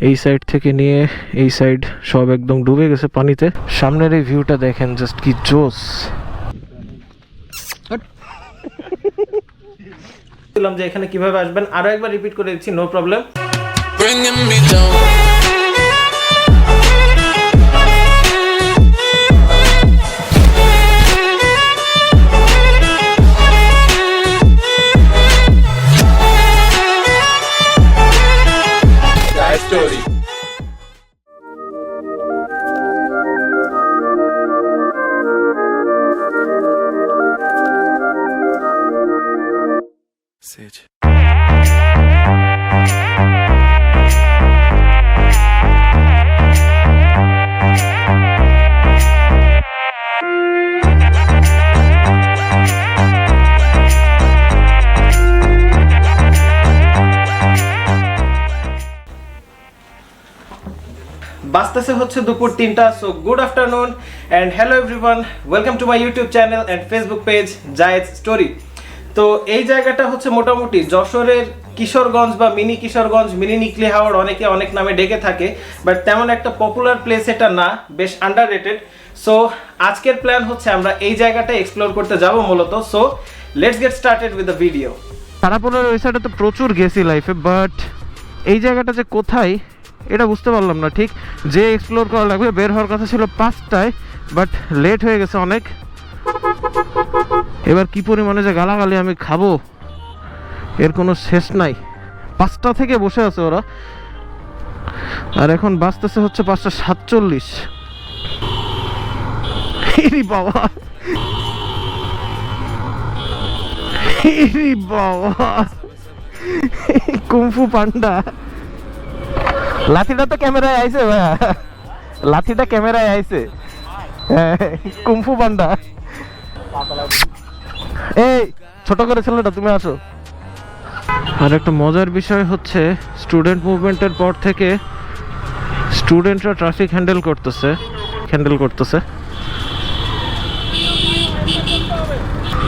এই সাইড থেকে নিয়ে এই সাইড সব একদম ডুবে গেছে পানিতে। সামনের এই ভিউটা দেখেন জাস্ট কি জোস বললাম যে এখানে কীভাবে আসবেন আরও একবার রিপিট করে দিচ্ছি নো প্রবলেম Sage. বাজতেছে হচ্ছে দুপুর তিনটা so good afternoon and hello everyone welcome to my YouTube channel and Facebook page Zayed Story তো এই জায়গাটা হচ্ছে মোটামুটি যশোরের কিশোরগঞ্জ বা মিনি কিশোরগঞ্জ, মিনি নিকলি হাওড় অনেকে অনেক নামে ডেকে থাকে বাট তেমন একটা পপুলার প্লেস এটা না, বেশ আন্ডার রেটেড সো আজকের প্ল্যান হচ্ছে আমরা এই জায়গাটা এক্সপ্লোর করতে যাব মূলত। So let's get started with the video তারাপোলের ওই সাইডে তো প্রচুর গেছি লাইফে বাট এই জায়গাটা যে কোথায়, এটা বুঝতে পারলাম না ঠিক। যে এক্সপ্লোর করা লাগবে, বের হওয়ার কথা ছিল পাঁচটায় বাট লেট হয়ে গেছে অনেক। এবার কি পরিমাণে যে গালাগালি আমি খাব? এর কোনো শেষ নাই। পাঁচটা থেকে বসে আছে ওরা। আর এখন বাঁচতেছে হচ্ছে পাঁচটা সাতচল্লিশ। বাবা। বাবা। Kung Fu Panda. লাঠিটা তো ক্যামেরায় আইছে ভাইয়া। লাঠিটা ক্যামেরায় আইছে। হ্যাঁ, কুমফু পান্ডা। এই, ছোট করে ছেলেটা, তুমি আসো। আর একটা মজার বিষয় হচ্ছে স্টুডেন্ট মুভমেন্টের পর থেকে স্টুডেন্টরা ট্রাফিক হ্যান্ডেল করতেছে। হ্যান্ডেল করতেছে।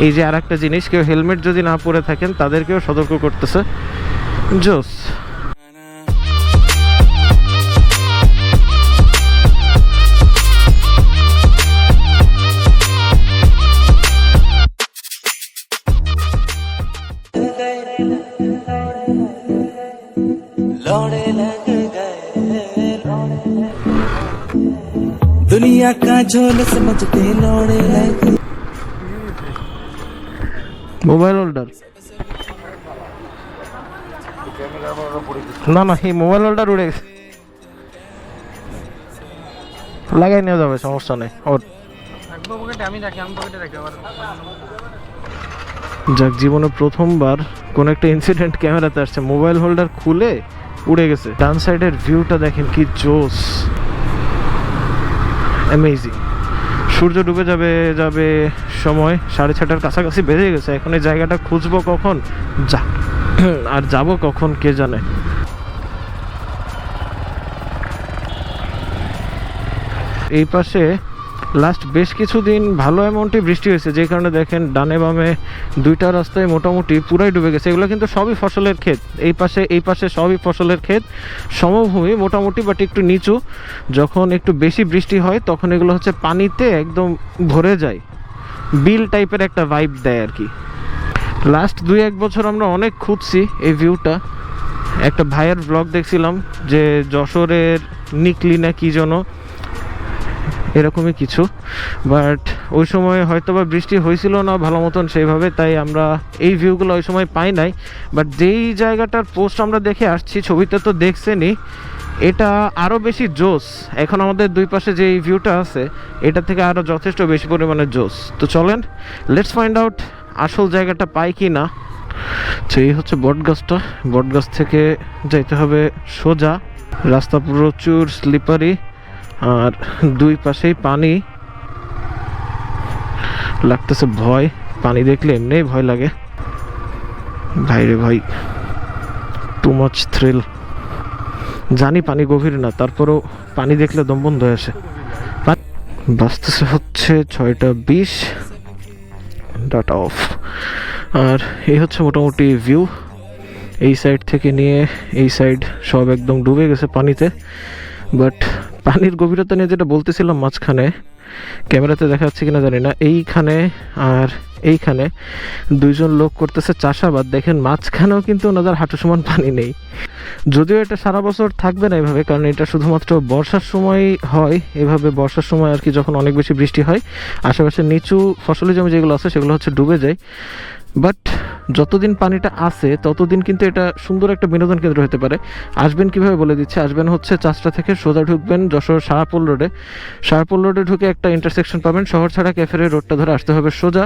এই যে আর একটা জিনিস, কেউ হেলমেট যদি না পরে থাকেন, তাদেরকেও সতর্ক করতেছে। জোস। लौड़े लग गए दुनिया का झोल समझ के लौड़े लग गए মোবাইল হোল্ডার না না এই মোবাইল হোল্ডার উড়ে গেছে লাগাই নেওয়া যাবে সমস্যা নেই ওর যাক জীবনে প্রথমবার কোন একটা ইনসিডেন্ট ক্যামেরাতে আসছে মোবাইল হোল্ডার খুলে উড়ে গেছে। ডান সাইডের ভিউটা দেখেন কি জোস। অ্যামেজিং সূর্য ডুবে যাবে যাবে সময় সাড়ে ছটার কাছাকাছি বেজে গেছে। এখন এই জায়গাটা খুঁজবো কখন? যা। আর যাব কখন, কে জানে? এই পাশে লাস্ট বেশ কিছুদিন ভালো অ্যামাউন্টে বৃষ্টি হয়েছে, যে কারণে দেখেন ডানে বামে দুইটা রাস্তায় মোটামুটি পুরাই ডুবে গেছে। এগুলো কিন্তু সবই ফসলের ক্ষেত। এই পাশে এই পাশে সবই ফসলের ক্ষেত। সমভূমি মোটামুটি বাট একটু নিচু। যখন একটু বেশি বৃষ্টি হয়, তখন এগুলো হচ্ছে পানিতে একদম ভরে যায়। বিল টাইপের একটা ভাইব দেয় আর কি। লাস্ট দুই এক বছর আমরা অনেক খুঁজছি এই ভিউটা একটা ভাইয়ের ব্লগ দেখছিলাম যে যশোরের নিকলি না কি যেন। এরকমই কিছু। বাট ওই সময় হয়তো বা বৃষ্টি হয়েছিল না ভালো মতন সেইভাবে, তাই আমরা এই ভিউগুলো ওই সময় পাই নাই। বাট যেই জায়গাটার পোস্ট আমরা দেখে আসছি, ছবিতে তো দেখছেনই, এটা আরও বেশি জোস এখন আমাদের দুই পাশে যে এই ভিউটা আছে, এটা থেকে আরও যথেষ্ট বেশি পরিমাণে জোস তো চলেন লেটস ফাইন্ড আউট আসল জায়গাটা পাই কি না। তো এই হচ্ছে বটগাছটা বটগাছ থেকে যাইতে হবে সোজা। রাস্তা প্রচুর স্লিপারি আর দুই পাশেই পানি। লাগতেছে ভয়। পানি দেখলে এমনিই ভয় লাগে। ভাইরে ভাই টু মাচ থ্রিল জানি পানি গভীর না, তারপরেও পানি দেখলে দম বন্ধ হয়ে আসে। বাজতেছে হচ্ছে ছয়টা বিশ। ডাটা অফ আর এই হচ্ছে মোটামুটি ভিউ এই সাইড থেকে নিয়ে এই সাইড সব একদম ডুবে গেছে পানিতে। বাট পানির গভীরতা নিয়ে যেটা বলতেছিলাম মাঝখানে, ক্যামেরাতে দেখা যাচ্ছে কিনা জানি না, এইখানে আর এইখানে দুইজন লোক করতেছে চাষাবাদ। দেখেন, মাঝখানেও কিন্তু ওনাদের হাঁটু সমান পানি নেই। যদিও এটা সারা বছর থাকবে না এভাবে, কারণ এটা শুধুমাত্র বর্ষার সময় হয়। এভাবে বর্ষার সময় আর কি যখন অনেক বেশি বৃষ্টি হয়, আশেপাশে নিচু ফসলি জমি যেগুলো আছে সেগুলো হচ্ছে ডুবে যায়। বাট যতদিন পানিটা আছে, ততদিন কিন্তু এটা সুন্দর একটা বিনোদন কেন্দ্র হতে পারে। আসবেন কীভাবে বলে দিচ্ছে, আসবেন হচ্ছে চাষটা থেকে সোজা ঢুকবেন যশোর শাহপুল রোডে। শাহপুল রোডে ঢুকে একটা ইন্টারসেকশন পাবেন শহর ছাড়া ক্যাফের রোডটা ধরে আসতে হবে সোজা।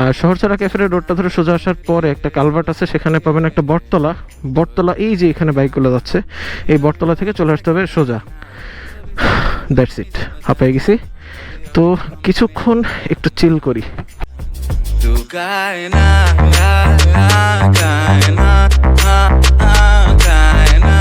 আর শহর ছাড়া ক্যাফের রোডটা ধরে সোজা আসার পরে একটা কালভার্ট আছে, সেখানে পাবেন একটা বটতলা। বটতলা এই যে এখানে বাইকগুলো যাচ্ছে, এই বটতলা থেকে চলে আসতে হবে সোজা। দ্যাটস ইট হাঁপাই গেছি। তো কিছুক্ষণ একটু চিল করি। ঢুকায় না গায় না গায় না গায় না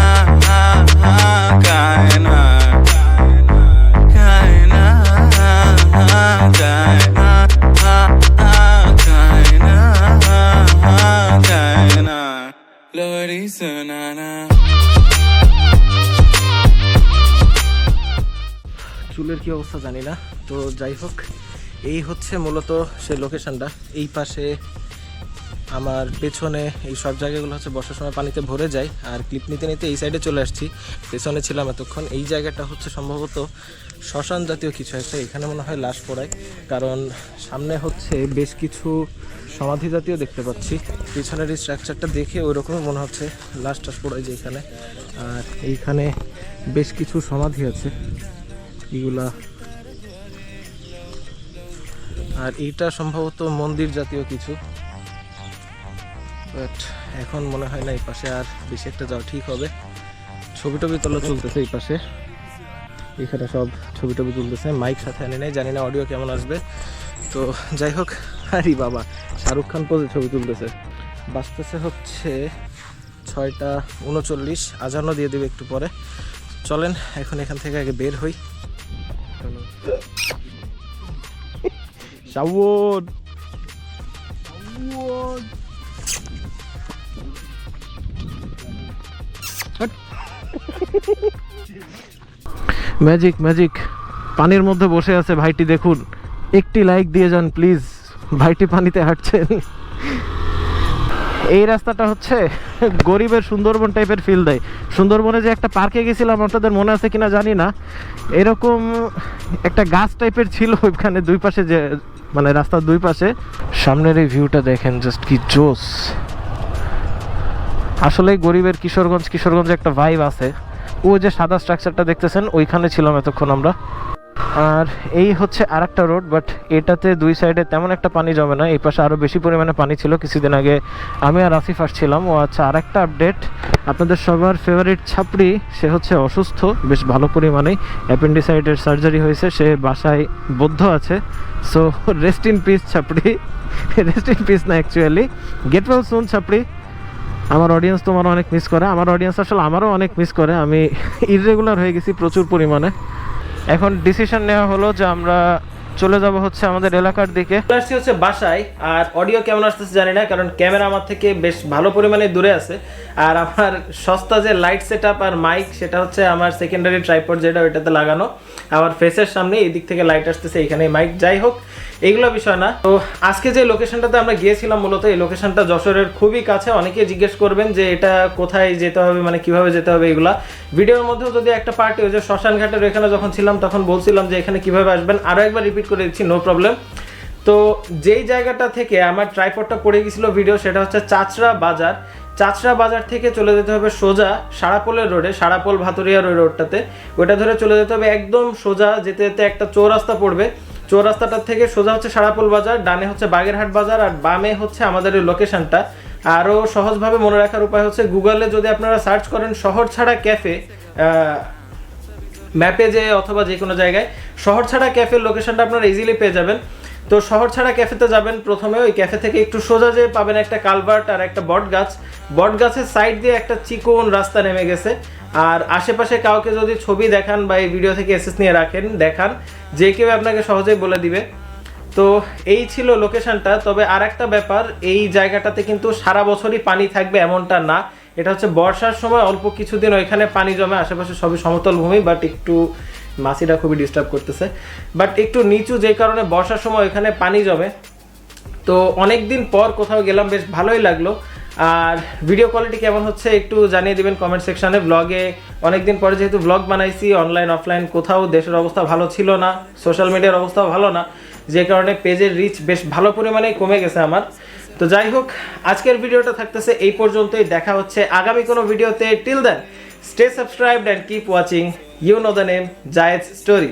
Lordy, so na na. চুলের কি অবস্থা জানি না তো যাই হোক এই হচ্ছে মূলত সে লোকেশনটা এই পাশে আমার পেছনে এই সব জায়গাগুলো হচ্ছে বর্ষার সময় পানিতে ভরে যায়। আর ক্লিপ নিতে নিতে এই সাইডে চলে আসছি। পেছনে ছিলাম এতক্ষণ। এই জায়গাটা হচ্ছে সম্ভবত শ্মশান জাতীয় কিছু একটা। এখানে মনে হয় লাশ পড়ায়। কারণ সামনে হচ্ছে বেশ কিছু সমাধি জাতীয় দেখতে পাচ্ছি। পিছনের এই স্ট্রাকচারটা দেখে ওই রকমই মনে হচ্ছে লাশ টাশ পড়ায় যে এখানে। আর এইখানে বেশ কিছু সমাধি আছে। এগুলা আর এইটা সম্ভবত মন্দির জাতীয় কিছু। বাট এখন মনে হয় না এই পাশে আর বেশি একটা যাওয়া ঠিক হবে। ছবি টবি তোলা চলতেছে এই পাশে। এখানে সব ছবি টবি তুলতেছে। মাইক সাথে আনে নেই, জানি না অডিও কেমন আসবে। তো যাই হোক, আরে বাবা, শাহরুখ খান পোজে ছবি তুলতেছে। বাঁচতেছে হচ্ছে ছয়টা উনচল্লিশ। আজানও দিয়ে দেবে একটু পরে। চলেন, এখন এখান থেকে আগে বের হই। শাওন ম্যাজিক ম্যাজিক পানির মধ্যে বসে আছে ভাইটি দেখুন। একটি লাইক দিয়ে যান প্লিজ ভাইটি পানিতে হাঁটছেন। এই রাস্তাটা হচ্ছে গরিবের সুন্দরবন টাইপের ফিল দেয়। সুন্দরবনে যে একটা পার্কে গেছিলাম আপনাদের মনে আছে কিনা জানি না। এরকম একটা গাছ টাইপের ছিল ওইখানে দুই পাশে যে মানে রাস্তার দুই পাশে। সামনের এই ভিউটা দেখেন জাস্ট কি জোস। আসলে গরিবের কিশোরগঞ্জ, কিশোরগঞ্জে একটা ভাইব আছে। ও যে সাদা স্ট্রাকচারটা দেখতেছেন, ওইখানে ছিলাম এতক্ষণ আমরা। আর এই হচ্ছে আরেকটা রোড বাট এটাতে দুই সাইডে তেমন একটা পানি জমে না। এই পাশে আরও বেশি পরিমাণে পানি ছিল কিছুদিন আগে। আমি আর আসিফ আসছিলাম। ও আচ্ছা আর একটা আপডেট আপনাদের সবার ফেভারিট ছাপড়ি, সে হচ্ছে অসুস্থ, বেশ ভালো পরিমাণেই। অ্যাপেন্ডিসাইডের সার্জারি হয়েছে, সে বাসায় বদ্ধ আছে। সো রেস্ট ইন পিস ছাপড়ি। রেস্ট ইন পিস না অ্যাকচুয়ালি গেট ওয়েল সুন ছাপড়ি। আমার অডিয়েন্স তোমার অনেক মিস করে। আমার অডিয়েন্স আসলে আমারও অনেক মিস করে। আমি ইররেগুলার হয়ে গেছি প্রচুর পরিমাণে। এখন ডিসিশন নেওয়া হলো যে আমরা চলে যাব হচ্ছে আমাদের এলাকার দিকে। আসছি হচ্ছে বাসায়, আর অডিও কেমন আসতেছে জানি না, কারণ ক্যামেরা আমার থেকে বেশ ভালো পরিমাণে দূরে আছে। আর আমার সস্তা যে লাইট সেট আর মাইক সেটা হচ্ছে আমার সেকেন্ডারি ট্রাইপড যেটা, ওইটাতে লাগানো। আমার ফেসের সামনে এই দিক থেকে লাইট আসতেছে এখানে মাইক যাই হোক এইগুলো বিষয় না। তো আজকে যে লোকেশনটাতে আমরা গিয়েছিলাম মূলত, এই লোকেশনটা যশোরের খুবই কাছে। অনেকে জিজ্ঞেস করবেন যে এটা কোথায় যেতে হবে মানে কীভাবে যেতে হবে এগুলা। ভিডিওর মধ্যেও যদি একটা পার্টি ওই যে শ্মশান ঘাটের এখানে যখন ছিলাম, তখন বলছিলাম যে এখানে কীভাবে আসবেন। আরও একবার রিপিট করে দিচ্ছি নো প্রবলেম তো যেই জায়গাটা থেকে আমার ট্রাইপডটা পড়ে গেছিল ভিডিও সেটা হচ্ছে চাচড়া বাজার। চাচড়া বাজার থেকে চলে যেতে হবে সোজা সারাপোলের রোডে সারাপোল ভাতুরিয়ার ওই রোডটাতে। ওইটা ধরে চলে যেতে হবে একদম সোজা, যেতে যেতে একটা চৌরাস্তা পড়বে। চৌরাস্তাটার থেকে সোজা হচ্ছে সারাপোল বাজার, ডানে হচ্ছে বাগেরহাট বাজার আর বামে হচ্ছে আমাদের ওই লোকেশনটা আরও সহজভাবে মনে রাখার উপায় হচ্ছে গুগলে যদি আপনারা সার্চ করেন শহর ছাড়া ক্যাফে ম্যাপে যে অথবা যে কোনো জায়গায়, শহর ছাড়া ক্যাফের লোকেশনটা আপনারা ইজিলি পেয়ে যাবেন। তো শহর ছাড়া ক্যাফেতে যাবেন প্রথমে, ওই ক্যাফে থেকে একটু সোজা যে পাবেন একটা কালভার্ট আর একটা বট গাছ। বট গাছের সাইড দিয়ে একটা চিকন রাস্তা নেমে গেছে। আর আশেপাশে কাউকে যদি ছবি দেখান বা এই ভিডিও থেকে এসেস নিয়ে রাখেন, দেখান, যে কেউ আপনাকে সহজেই বলে দিবে। তো এই ছিল লোকেশনটা তবে আর একটা ব্যাপার, এই জায়গাটাতে কিন্তু সারা বছরই পানি থাকবে এমনটা না। এটা হচ্ছে বর্ষার সময় অল্প কিছুদিন ওইখানে পানি জমে, আশেপাশে সবই সমতল ভূমি বাট একটু মাছিটা খুবই ডিস্টার্ব করতেছে। বাট একটু নিচু যে কারণে বর্ষার সময় ওইখানে পানি জমে। তো অনেক দিন পর কোথাও গেলাম, বেশ ভালোই লাগল। আর ভিডিও কোয়ালিটি কেমন হচ্ছে একটু জানিয়ে দিবেন কমেন্ট সেকশনে ব্লগে অনেকদিন পরে যেহেতু ব্লগ বানাইছি অনলাইন অফলাইন কোথাও দেশের অবস্থা ভালো ছিল না সোশ্যাল মিডিয়ার অবস্থাও ভালো না। যে কারণে পেজের রিচ বেশ ভালো পরিমাণেই কমে গেছে আমার। তো যাই হোক, আজকের ভিডিওটা থাকতেছে এই পর্যন্তই। দেখা হচ্ছে আগামী কোনো ভিডিওতে till then stay subscribed and keep watching you know the name Zayed Story